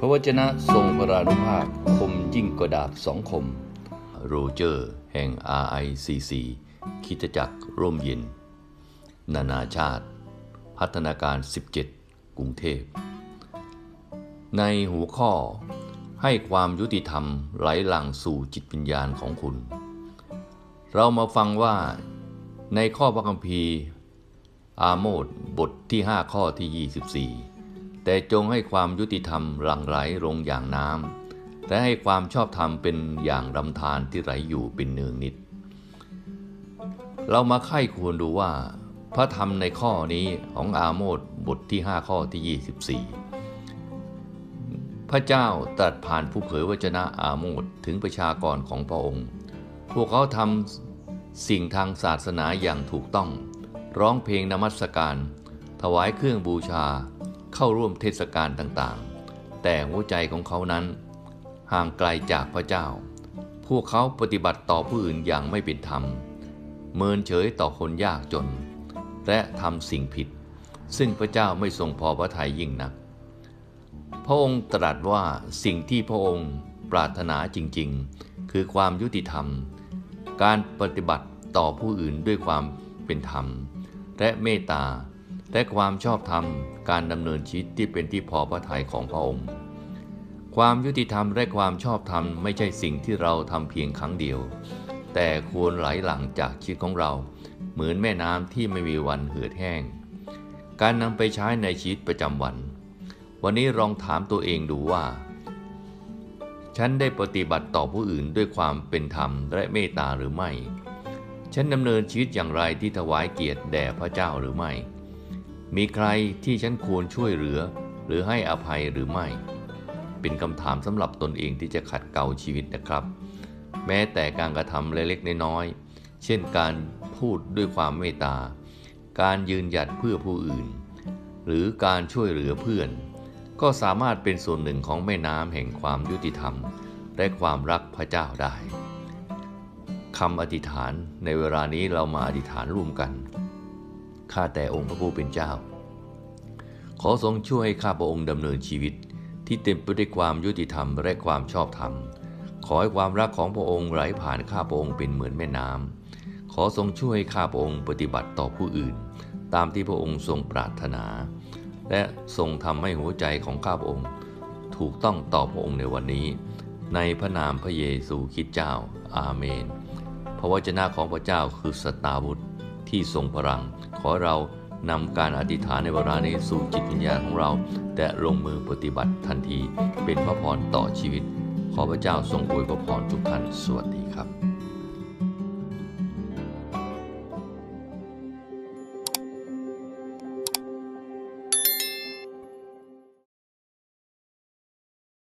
พระวจนะทรงพรานุภาพคมยิ่งกว่าดาบสองคม โรเจอร์ แห่ง RICC คิดจักรร่มเย็น นานาชาติ พัฒนาการ 17 กรุงเทพ ในหัวข้อให้ความยุติธรรมไหลหลั่งสู่จิตวิญญาณของคุณ เรามาฟังว่าในข้อพระคัมภีร์ อาโมดบทที่ 5 ข้อที่ 24 แต่จงให้ความยุติธรรมหลั่งไหลลงอย่างน้ำและให้ความชอบธรรมเป็นอย่างลำธารที่ไหลอยู่เป็นเนืองนิด เรามาไข้ควรดูว่า พระธรรมในข้อนี้ของอาโมดบทที่ 5 ข้อที่ 24 พระเจ้าตรัสผ่านผู้เผยวจนะอาโมดถึงประชากรของพระองค์ พวกเขาทำสิ่งทางศาสนาอย่างถูกต้อง ร้องเพลงนมัสการ ถวายเครื่องบูชา เข้าร่วมเทศกาลต่างๆ แต่หัวใจของเขานั้น ห่างไกลจากพระเจ้า พวกเขาปฏิบัติต่อผู้อื่นอย่างไม่เป็นธรรม เมินเฉยต่อคนยากจน และทำสิ่งผิด ซึ่งพระเจ้าไม่ทรงพอพระทัยยิ่งนัก พระองค์ตรัสว่าสิ่งที่พระองค์ปรารถนาจริงๆ คือความยุติธรรม การปฏิบัติต่อผู้อื่นด้วยความเป็นธรรม และเมตตา และความชอบธรรมการดำเนินชีวิตที่เป็นที่พอพระทัยของพระองค์ ความยุติธรรมและความชอบธรรมไม่ใช่สิ่งที่เราทำเพียงครั้งเดียว แต่ควรไหลหลั่งจากชีวิตของเรา เหมือนแม่น้ำที่ไม่มีวันเหือดแห้ง การนำไปใช้ในชีวิตประจำวัน วันนี้ลองถามตัวเองดูว่า ฉันได้ปฏิบัติต่อผู้อื่นด้วยความเป็นธรรมและเมตตาหรือไม่ ฉันดำเนินชีวิตอย่างไรที่ถวายเกียรติแด่พระเจ้าหรือไม่ มีใครที่ฉันควรช่วยเหลือ หรือให้อภัยหรือไม่ เป็นคำถามสำหรับตนเองที่จะขัดเกลาชีวิตนะครับ แม้แต่การกระทำเล็กๆน้อยๆเช่นการพูดด้วยความเมตตา การยืนหยัดเพื่อผู้อื่น หรือการช่วยเหลือเพื่อน ก็สามารถเป็นส่วนหนึ่งของแม่น้ำแห่งความยุติธรรม และความรักพระเจ้าได้คำอธิษฐานในเวลานี้เรามาอธิษฐานร่วมกัน ข้าแต่องค์พระผู้เป็นเจ้า ขอทรงช่วยให้ข้าพระองค์ดำเนินชีวิต ที่เต็มไปด้วยความยุติธรรมและความชอบธรรม ขอให้ความรักของพระองค์ไหลผ่านข้าพระองค์เป็นเหมือนแม่น้ำขอทรงช่วยให้ข้าพระองค์ปฏิบัติต่อผู้อื่น ตามที่พระองค์ทรงปรารถนา และทรงทำให้หัวใจของข้าพระองค์ ถูกต้องต่อพระองค์ในวันนี้ ในพระนามพระเยซูคริสต์เจ้า อาเมนพระวจนะของพระเจ้าคือสตาวุธ ที่ทรงพลัง ขอเรานำการอธิษฐานในเวลานี้สู่จิตวิญญาณของเรา แต่ลงมือปฏิบัติทันทีเป็นพระพรต่อชีวิต ขอพระเจ้าทรงอวยพระพรทุกท่านสวัสดีครับ